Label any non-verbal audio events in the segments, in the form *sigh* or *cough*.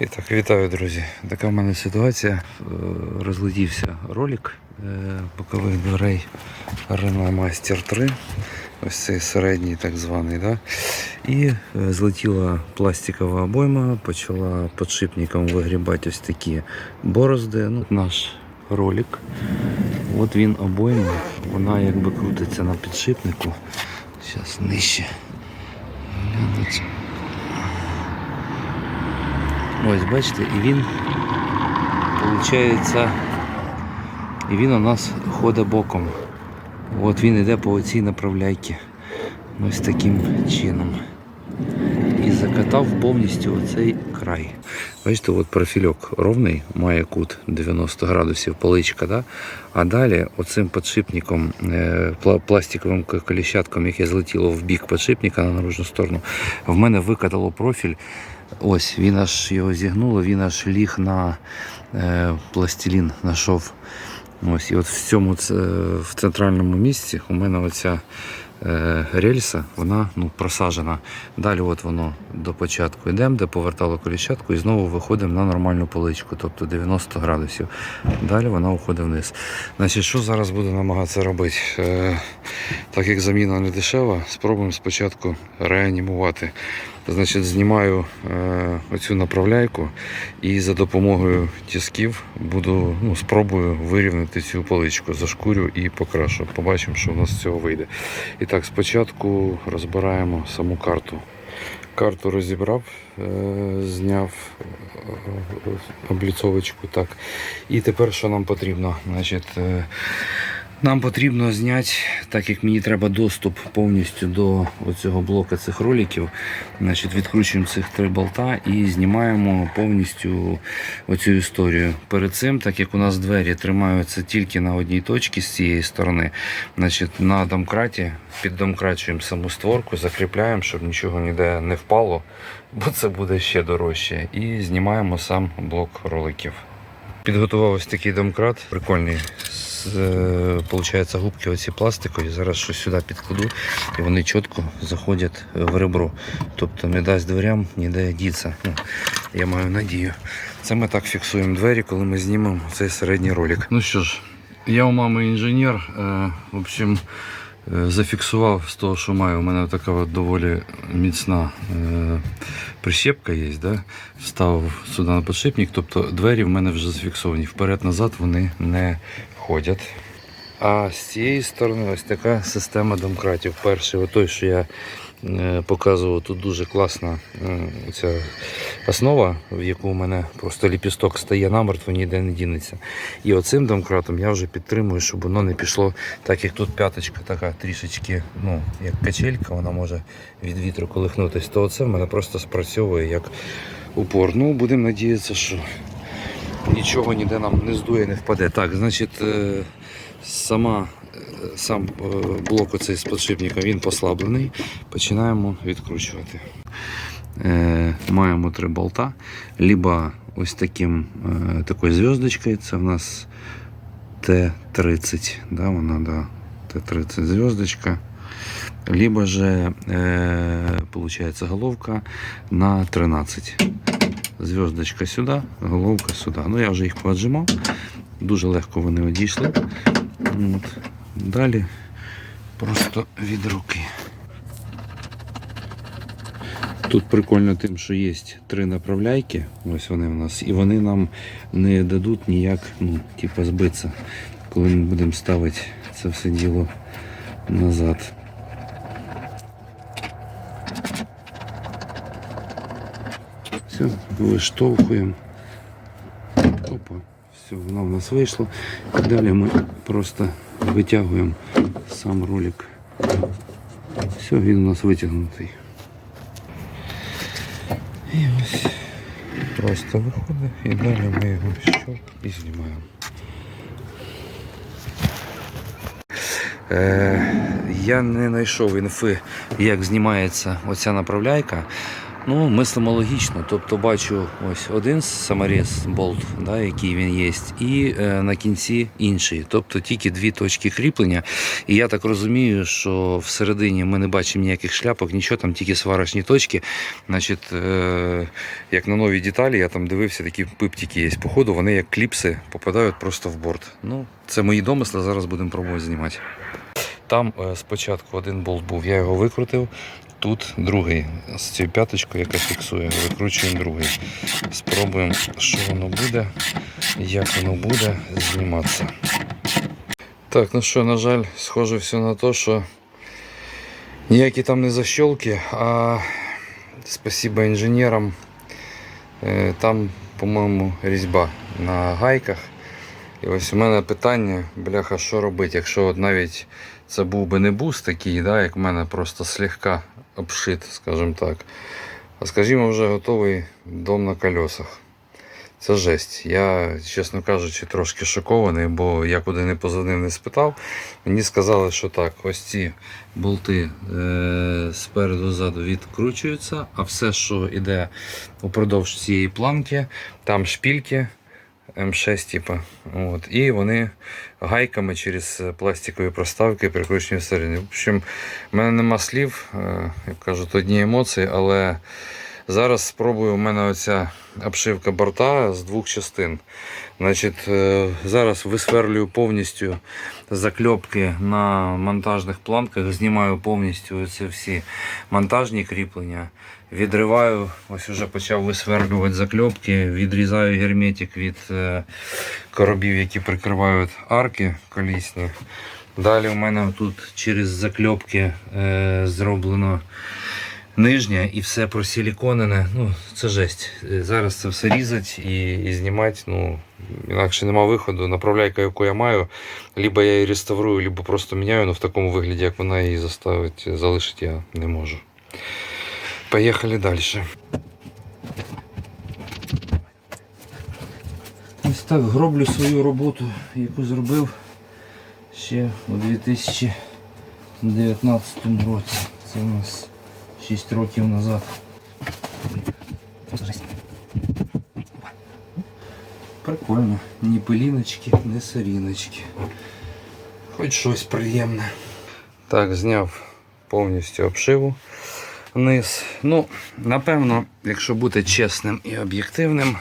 І так, вітаю, друзі. Така в мене ситуація. Е, Розлетівся ролик е, бокових дверей Renault Master 3. Ось цей середній так званий. Да? І е, злетіла пластикова обойма, почала підшипником вигрібати ось такі борозди. Ну, наш ролик. От він обойма, вона якби крутиться на підшипнику. Зараз нижче. Глянуть. Ось, бачите, і він, виходить, і він у нас ходить боком. От він йде по цій направляйці. Ось таким чином. І закатав повністю оцей край. Бачите, от профільок ровний, має кут 90 градусів поличка, да? а далі оцим підшипником, е, пластиковим коліщатком, яке злетіло в бік підшипника на наружну сторону, в мене викатало профіль. Ось він аж його зігнуло, він аж ліг на е, пластилін, на шов. Ось, і от в цьому в центральному місці у мене оця е, рельса, вона ну, просажена. Далі от воно до початку йдемо, де повертало коліщатку і знову виходимо на нормальну поличку, тобто 90 градусів. Далі вона уходить вниз. Значить, що зараз буду намагатися робити? Е, так як заміна не дешева, спробуємо спочатку реанімувати. Значить, знімаю е, оцю направляйку і за допомогою тисків буду, ну, спробую вирівняти цю поличку, зашкурю і покрашу. Побачимо, що у нас з цього вийде. І так, спочатку розбираємо саму карту. Карту розібрав, е, зняв е, обліцовочку. Так. І тепер що нам потрібно? Значить, е, нам потрібно зняти, так як мені треба доступ повністю до цього блока цих роликів. Значить, відкручуємо цих три болта і знімаємо повністю оцю історію. Перед цим, так як у нас двері тримаються тільки на одній точці з цієї сторони, значить, на домкраті піддомкрачуємо саму створку, закріпляємо, щоб нічого ніде не впало, бо це буде ще дорожче. І знімаємо сам блок роликів. Підготував ось такий домкрат, прикольний. Е, Получається губки оці пластикові. Зараз щось сюди підкладу і вони чітко заходять в ребро. Тобто не дасть дверям ніде діться. Ну, я маю надію. Це ми так фіксуємо двері, коли ми знімемо цей середній ролик. Ну що ж, я у мами інженер. Е, в общем, е, зафіксував з того, що маю. У мене така доволі міцна е, прищепка є. Да? Вставив сюди на підшипник, тобто двері в мене вже зафіксовані. Вперед-назад вони не ходять. А з цієї сторони ось така система домкратів. Перший, отой, що я е, показував, тут дуже класна е, ця основа, в яку у мене просто ліпісток стає намертво, ніде не дінеться. І оцим домкратом я вже підтримую, щоб воно не пішло, так як тут п'яточка така трішечки, ну, як качелька, вона може від вітру колихнутися, то оце в мене просто спрацьовує як упор. Ну, будемо надіятися, що нічого ніде нам не здує, не впаде. Так, значить, е, сама, е, сам е, блок оцей з підшипника він послаблений. Починаємо відкручувати. Маємо три болта. Либо ось таким, такою зв'язочкою, це в нас Т-30, да, вона, да, Т-30 зв'язочка. Либо же, е, головка на 13 зв'язочка сюди, головка сюди. Ну я вже їх поджимав, дуже легко вони одійшли. От. Далі просто від руки. Тут прикольно тим, що є три направляйки, ось вони в нас, і вони нам не дадуть ніяк, ну, типу, збитися, коли ми будемо ставити це все діло назад. Все, виштовхуємо. Опа, все, воно в нас вийшло. Далі ми просто витягуємо сам ролик. Все, він у нас витягнутий. І ось просто виходить і далі ми його щоп і знімаємо. Е, я не знайшов інфи, як знімається оця направляйка. Ну, мислимо логічно. Тобто бачу ось один саморіз болт, да, який він є, і е, на кінці інший. Тобто тільки дві точки кріплення. І я так розумію, що всередині ми не бачимо ніяких шляпок, нічого, там тільки сварочні точки. Значить, е, як на нові деталі, я там дивився, такі пиптики є. Походу, вони як кліпси попадають просто в борт. Ну, це мої домисли, зараз будемо пробувати знімати. Там е, спочатку один болт був, я його викрутив. Тут другий з цією п'яточкою, яка фіксує, викручуємо другий. Спробуємо, що воно буде, як воно буде зніматися. Так, ну що, на жаль, схоже все на те, що ніякі там не защолки, а спасибо інженерам. е, Там, по-моєму, різьба на гайках. І ось у мене питання, бляха, що робити, якщо от навіть це був би не бус такий, да, як в мене просто слегка обшит, скажімо так. А скажімо, вже готовий дом на колесах. Це жесть. Я, чесно кажучи, трошки шокований, бо я куди не позвонив, не спитав. Мені сказали, що так, ось ці болти е- спереду ззаду відкручуються, а все, що йде упродовж цієї планки, там шпільки. М6, типу. От. І вони гайками через пластикові проставки прикручені всередині. В общем, в мене нема слів, е, як кажуть, одні емоції, але зараз спробую. У мене оця обшивка борта з двох частин. Значить, е, зараз висверлюю повністю закльопки на монтажних планках, знімаю повністю оці всі монтажні кріплення. Відриваю, ось вже почав висверлювати закльопки, відрізаю герметик від е, коробів, які прикривають арки колісні. Далі у мене тут через закльопки е, зроблено нижнє і все просиліконене. Ну, це жесть. Е, Зараз це все різати і, і знімати. Ну, інакше нема виходу. Направляйка, яку я маю, либо я її реставрую, либо просто міняю, але в такому вигляді, як вона її заставить, залишити я не можу. Поїхали далі. Ось так гроблю свою роботу, яку зробив ще у 2019 році. Це у нас 6 років назад. Прикольно. Ні пиліночки, ні соріночки. Хоч щось приємне. Так, зняв повністю обшиву вниз. Ну, напевно, якщо бути чесним і об'єктивним,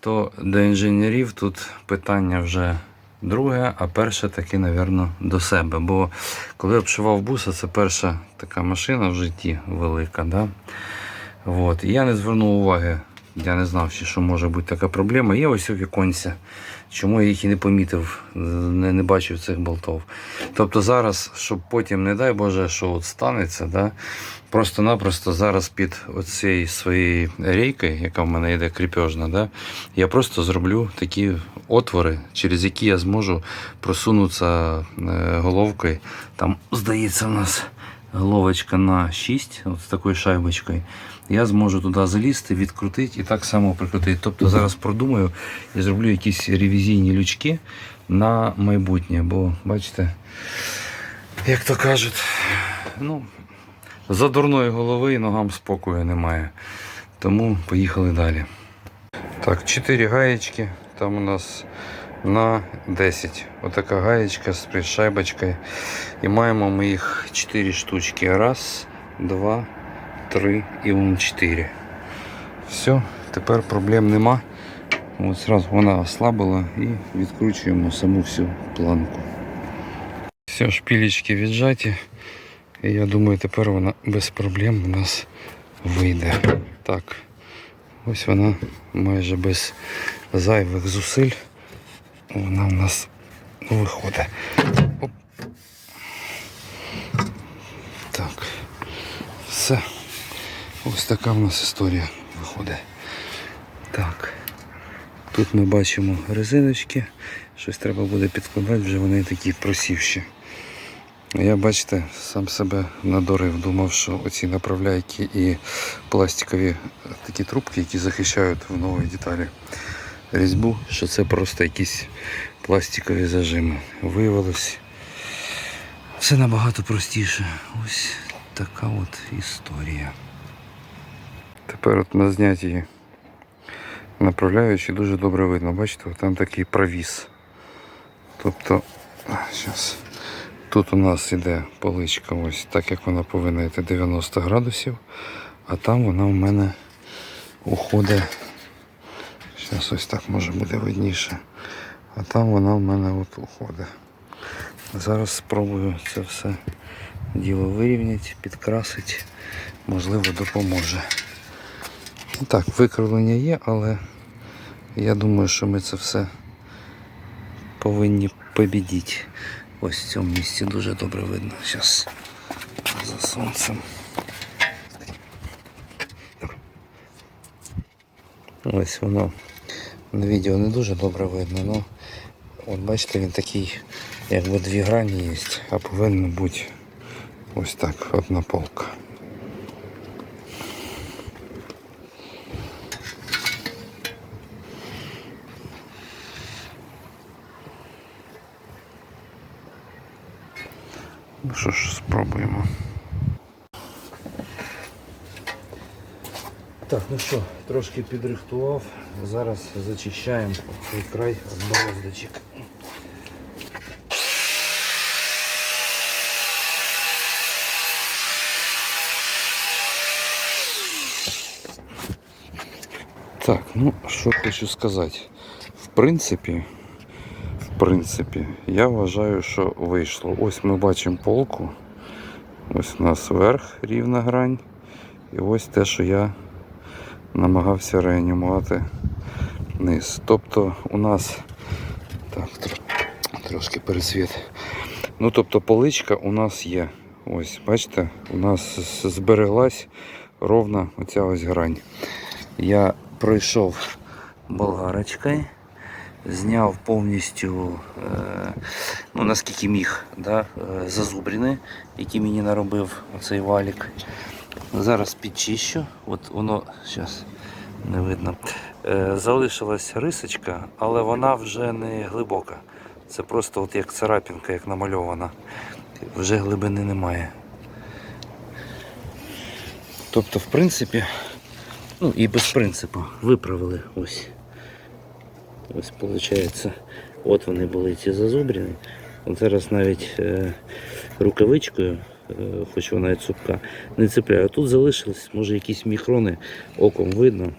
то до інженерів тут питання вже друге, а перше таки, напевно, до себе. Бо коли обшивав буса, це перша така машина в житті велика. Да? От. І я не звернув уваги. Я не знав, що може бути така проблема. Є ось у віконці. Чому я їх і не помітив, не, не бачив цих болтов. Тобто зараз, щоб потім, не дай Боже, що от станеться, да, просто-напросто зараз під оцією своєю рейкою, яка в мене йде кріпежна, да, я просто зроблю такі отвори, через які я зможу просунутися е, головкою. Там, здається, у нас головочка на 6, от з такою шайбочкою. Я зможу туди залізти, відкрутити і так само прикрутити. Тобто зараз продумаю і зроблю якісь ревізійні лючки на майбутнє. Бо, бачите, як то кажуть, ну, за дурної голови і ногам спокою немає. Тому поїхали далі. Так, 4 гаєчки. Там у нас на 10. Отака гаєчка з шайбочкою. І маємо ми їх 4 штучки. Раз, два, три і вон 4. Все, тепер проблем нема. От зразу вона ослабила і відкручуємо саму всю планку. Все, шпілечки віджаті. І я думаю, тепер вона без проблем у нас вийде. Так, ось вона майже без зайвих зусиль. Вона у нас виходить. Оп. Так, все. Ось така в нас історія виходить. Так. Тут ми бачимо резиночки. Щось треба буде підкладати, вже вони такі просівші. Я, бачите, сам себе надорив, думав, що оці направляйки і пластикові такі трубки, які захищають в новій деталі різьбу, що це просто якісь пластикові зажими. Виявилось все набагато простіше. Ось така от історія. Тепер от на знятті направляючи дуже добре видно. Бачите, там такий провіс. Тобто, зараз. Тут у нас іде поличка, ось так як вона повинна йти 90 градусів, а там вона у мене уходить. Зараз ось так може буде видніше. А там вона в мене от уходить. Зараз спробую це все діло вирівняти, підкрасити. Можливо, допоможе. Ну Так, викривлення є, але я думаю, що ми це все повинні побідіти. Ось в цьому місці дуже добре видно. Зараз за сонцем. Ось воно на відео не дуже добре видно, але от бачите, він такий, якби дві грані є, а повинно бути ось так, одна полка. Що ж, спробуємо. Так, ну що, трошки підрихтував. Зараз зачищаємо цей край від бороздочок. Так, ну що хочу сказати. В принципі, принципі, я вважаю, що вийшло. Ось ми бачимо полку. Ось у нас верх рівна грань. І ось те, що я намагався реанімувати низ. Тобто у нас так, трошки пересвіт. Ну тобто поличка у нас є. Ось, бачите, у нас збереглась ровна оця ось грань. Я пройшов болгарочкою, зняв повністю, е, ну наскільки міг, да, е, зазубрини, які мені наробив оцей валік. Зараз підчищу, от воно зараз не видно. Е, залишилась рисочка, але вона вже не глибока. Це просто от як царапінка, як намальована. Вже глибини немає. Тобто, в принципі, ну і без принципу виправили ось. Ось виходить, от вони були ці зазубріни. От зараз навіть е, рукавичкою, е, хоч вона і цупка, не цепляю. А тут залишились, може якісь мікрони оком видно.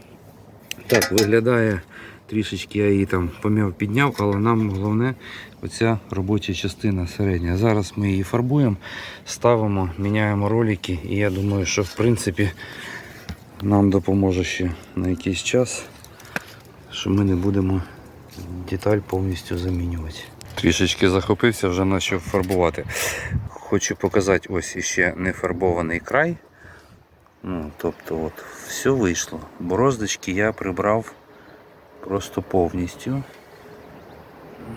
Так, виглядає трішечки, я її там пом'яв підняв, але нам головне оця робоча частина середня. Зараз ми її фарбуємо, ставимо, міняємо ролики, і я думаю, що в принципі нам допоможе ще на якийсь час, що ми не будемо деталь повністю замінювати. Трішечки захопився, вже почав фарбувати. Хочу показати ось іще не фарбований край. Ну, тобто от все вийшло. Бороздочки я прибрав просто повністю.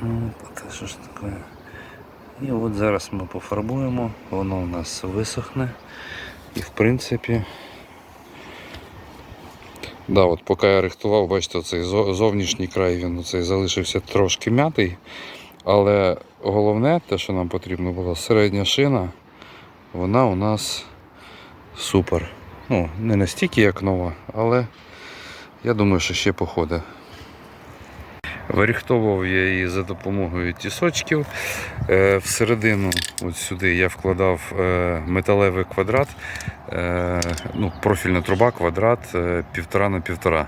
Ну, що ж таке? І от зараз ми пофарбуємо, воно у нас висохне. І в принципі. Да, от поки я рихтував, бачите, цей зовнішній край він цей залишився трошки м'ятий. Але головне, те, що нам потрібно було, середня шина, вона у нас супер. Ну, не настільки як нова, але я думаю, що ще походить. Виріхтовував я її за допомогою тісочків. Е, Всередину, от сюди, я вкладав е, металевий квадрат, е, ну, профільна труба, квадрат е, півтора на півтора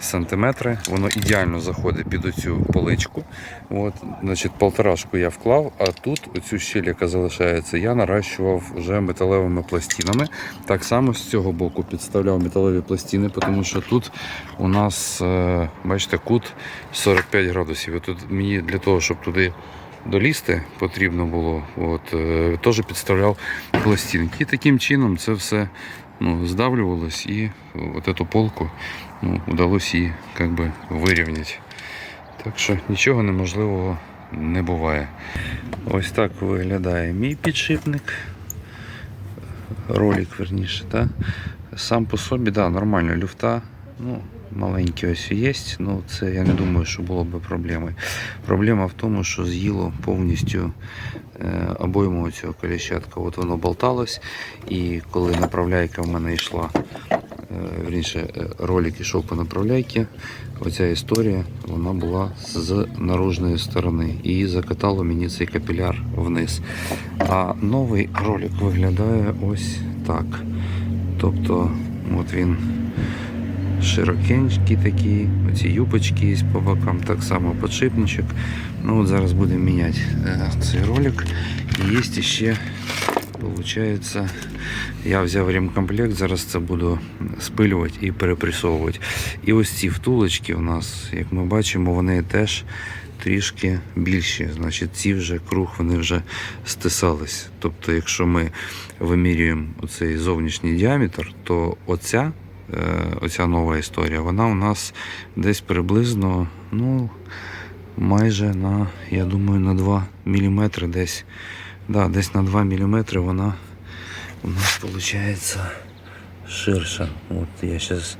сантиметри. Воно ідеально заходить під оцю поличку. От, значить, полторашку я вклав, а тут оцю щель, яка залишається, я наращував вже металевими пластинами. Так само з цього боку підставляв металеві пластини, тому що тут у нас, е, бачите, кут 45 градусів. Тут мені для того, щоб туди долізти потрібно було, от, е, теж підставляв пластинки. І таким чином це все ну, здавлювалось і от эту полку ну, удалось її как би, вирівняти. Так що нічого неможливого не буває. Ось так виглядає мій підшипник. Ролик, верніше, та? Сам по собі, да, нормально, люфта. Ну, маленькі ось є, ну це я не думаю, що було б проблеми. Проблема в тому, що з'їло повністю е, обойму цього коліщатка. От воно болталось, і коли направляйка в мене йшла е, вірніше, е, ролик ішов по направляйці. Оця історія вона була з наружної сторони і закатало мені цей капіляр вниз. А новий ролик виглядає ось так. Тобто, от він широкенький такий, оці юбочки є по бокам, так само подшипничок. Ну от зараз будемо міняти е, цей ролик. І є ще, виходить, я взяв ремкомплект, зараз це буду спилювати і перепресовувати. І ось ці втулочки у нас, як ми бачимо, вони теж трішки більші. Значить, ці вже круг вони вже стисались. Тобто, якщо ми вимірюємо оцей зовнішній діаметр, то оця, е, оця нова історія, вона у нас десь приблизно, ну, майже на, я думаю, на 2 мм десь. Да, десь на 2 мм вона у нас виходить ширша. От я зараз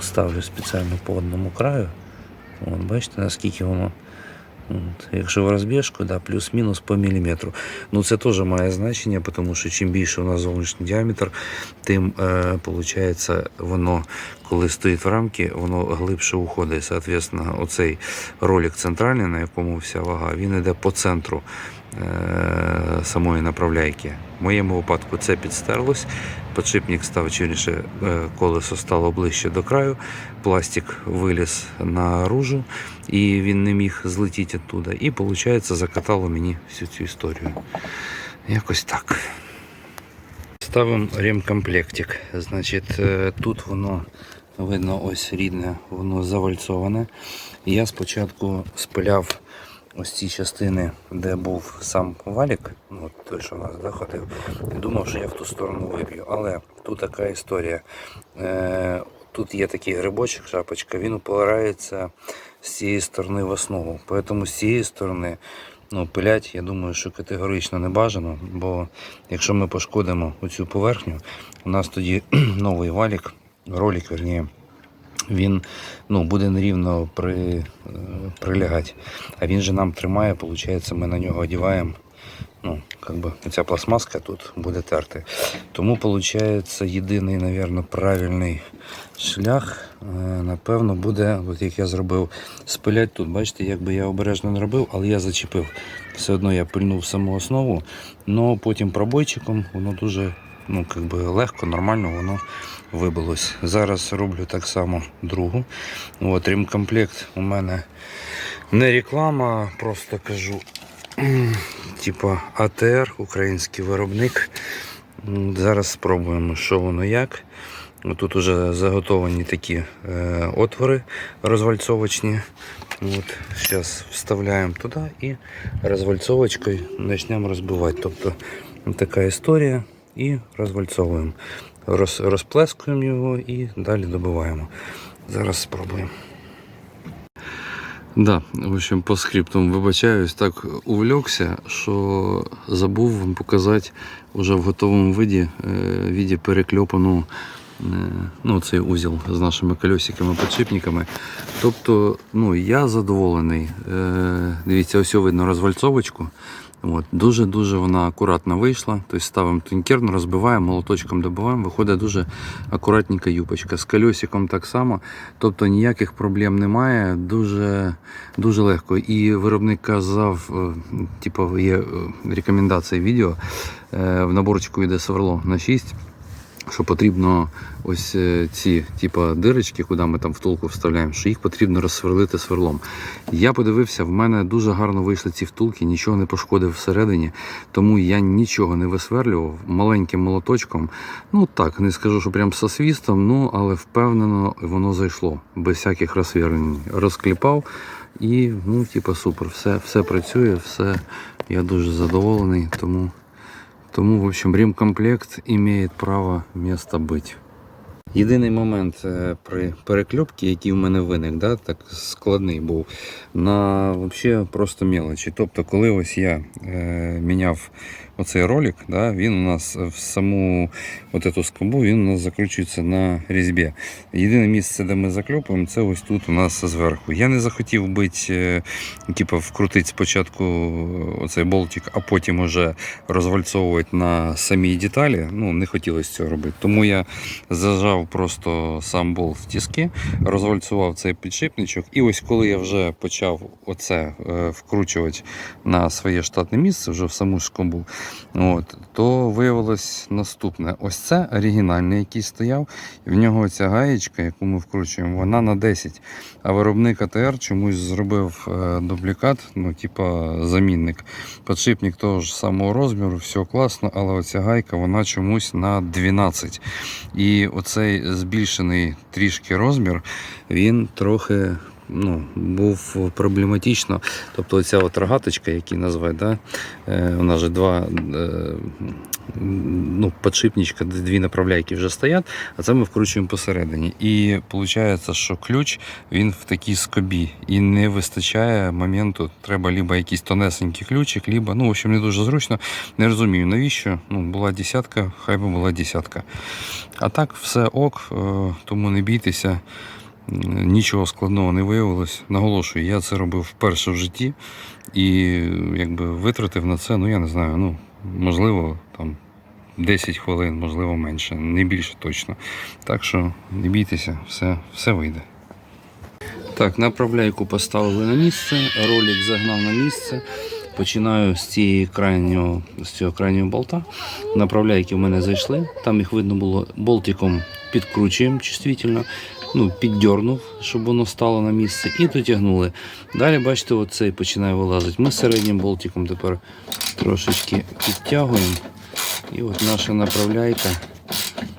ставлю спеціально по одному краю. От, бачите, наскільки воно. От, якщо в розбіжку, да, плюс-мінус по міліметру. Ну це теж має значення, тому що чим більше у нас зовнішній діаметр, тим е, виходить, воно, коли стоїть в рамці, воно глибше уходить. Соответственно, оцей ролик центральний, на якому вся вага, він йде по центру самої направляйки. В моєму випадку це підстерлось. Подшипник став чорніше, е, колесо стало ближче до краю, пластик виліз наружу, і він не міг злетіти оттуда. І, виходить, закатало мені всю цю історію. Якось так. Ставимо ремкомплектик. Значить, е, тут воно видно ось рідне, воно завальцоване. Я спочатку спиляв ось ці частини, де був сам валік, ну, той, що у нас заходив, і думав, що я в ту сторону виб'ю. Але тут така історія. Е, тут є такий грибочок, шапочка, він упирається з цієї сторони в основу. Тому з цієї сторони ну, пилять, я думаю, що категорично не бажано, бо якщо ми пошкодимо оцю поверхню, у нас тоді *clears throat* новий валік, ролик, верніше, він ну, буде нерівно при, е, прилягати. А він же нам тримає, виходить, ми на нього одіваємо. Ну, как би, ця пластмаска тут буде терти. Тому, виходить, єдиний, мабуть, правильний шлях, е, напевно, буде, от як я зробив, спилять тут. Бачите, якби я обережно не робив, але я зачепив. Все одно я пильнув саму основу, але потім пробойчиком воно дуже ну, как би, легко, нормально воно вибилось. Зараз роблю так само другу. От, ремкомплект у мене не реклама, просто кажу. *clears throat* Типа АТР, український виробник. Зараз спробуємо, що воно як. Тут вже заготовані такі е, отвори розвальцовочні. От, Зараз вставляємо туди і розвальцовочкою почнемо розбивати. Тобто така історія і розвальцовуємо. Роз, розплескуємо його і далі добиваємо. Зараз спробуємо. Да, в общем, по скриптам вибачаюсь, так увлекся, що забув вам показати вже в готовому виді, е, віді перекльопану ну, цей узіл з нашими колесиками, підшипниками. Тобто, ну, я задоволений. Е, Дивіться, ось видно розвальцовочку. Дуже-дуже вона акуратно вийшла. Тобто ставимо тункерну, розбиваємо, молоточком добиваємо, виходить дуже акуратненька юбочка. З колесиком так само. Тобто ніяких проблем немає, дуже, дуже легко. І виробник казав, е, типу, є е, рекомендації відео, в наборчику йде сверло на 6. Що потрібно ось е, ці типа дирочки, куди ми там втулку вставляємо, що їх потрібно розсверлити сверлом. Я подивився, в мене дуже гарно вийшли ці втулки, нічого не пошкодив всередині, тому я нічого не висверлював маленьким молоточком. Ну так, не скажу, що прям со свістом, ну але впевнено воно зайшло без всяких розсверлень. Розкліпав і ну, типа супер, все, все працює, все. Я дуже задоволений, тому. Тому, в общем, ремкомплект имеет право місто быть. Єдиний момент е, при перекльопці, який в мене виник, да, так складний був, на взагалі просто мелочі. Тобто, коли ось я е, міняв оцей ролик, да, він у нас в саму от эту скобу, він у нас закручується на різьбі. Єдине місце, де ми закльопуємо, це ось тут у нас зверху. Я не захотів бити, е, типу, вкрутити спочатку оцей болтик, а потім уже розвальцовувати на самій деталі. Ну, не хотілося цього робити. Тому я зажав просто сам болт в тіски, розвальцював цей підшипничок. І ось коли я вже почав оце е, вкручувати на своє штатне місце, вже в саму скобу, от, то виявилось наступне. Ось це оригінальний, який стояв. В нього ця гаєчка, яку ми вкручуємо, вона на 10. А виробник АТР чомусь зробив е, дублікат, ну, типа замінник. Подшипник того ж самого розміру, все класно, але оця гайка вона чомусь на 12. І оцей збільшений трішки розмір, він трохи ну, був проблематично. Тобто оця от рогаточка, які називають, да? е, вона же два е, ну, подшипничка, дві направляйки вже стоять, а це ми вкручуємо посередині. І виходить, що ключ він в такій скобі і не вистачає моменту. Треба либо якийсь тонесенький ключик, либо, ну, в общем, не дуже зручно. Не розумію, навіщо. Ну, була десятка, хай би була десятка. А так, все ок, е, тому не бійтеся. Нічого складного не виявилось. Наголошую, я це робив вперше в житті і якби витратив на це, ну я не знаю, ну можливо, там 10 хвилин, можливо, менше, не більше точно. Так що не бійтеся, все, все вийде. Так, направляйку поставили на місце, ролик загнав на місце. Починаю з цієї крайнього, з цього крайнього болта. Направляйки в мене зайшли. Там їх видно було болтиком підкручуємо чувствительно. Ну, піддернув, щоб воно стало на місце, і дотягнули. Далі, бачите, оцей починає вилазити. Ми середнім болтиком тепер трошечки підтягуємо. І от наша направляйка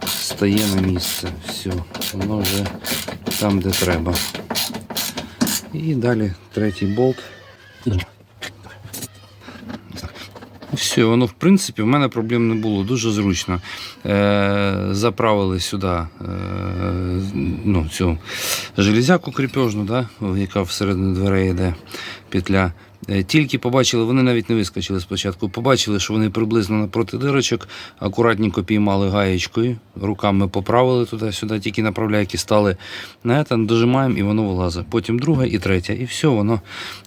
стає на місце. Все, воно вже там, де треба. І далі третій болт. Все, воно в принципі в мене проблем не було, дуже зручно. Е, заправили сюди е, ну, цю железяку кріпежну, да, яка всередині дверей йде петля. Е, Тільки побачили, вони навіть не вискочили спочатку. Побачили, що вони приблизно напроти дирочок, акуратненько піймали гаєчкою, руками поправили туди-сюди, тільки направляйки стали на це, дожимаємо і воно вилазить. Потім друга і третя. І все, воно,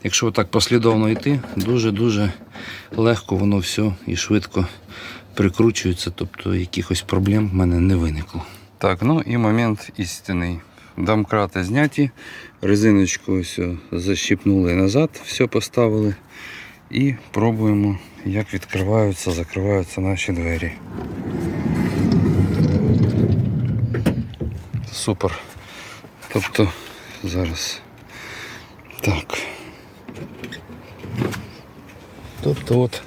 якщо так послідовно йти, дуже-дуже легко воно все і швидко прикручується, тобто якихось проблем в мене не виникло. Так, ну і момент істинний. Домкрати зняті, резиночку ось защіпнули назад, все поставили. І пробуємо, як відкриваються, закриваються наші двері. Супер. Тобто зараз. Так. Тобто от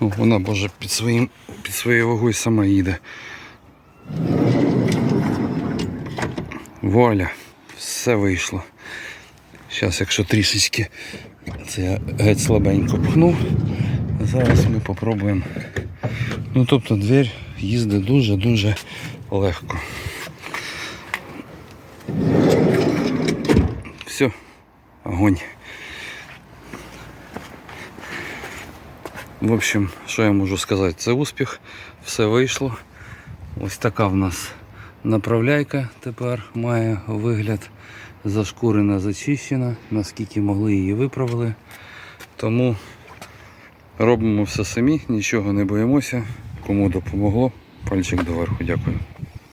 ну, вона боже під своїм під своєю вагою сама їде. Вуаля, все вийшло. Зараз, якщо трішечки, це я геть слабенько пхнув. Зараз ми попробуємо. Ну тобто двір їздить дуже-дуже легко. Все, огонь. В общем, що я можу сказати? Це успіх, все вийшло. Ось така в нас направляйка тепер має вигляд. Зашкурена, зачищена, наскільки могли її виправили. Тому робимо все самі, нічого не боїмося. Кому допомогло, пальчик доверху. Дякую.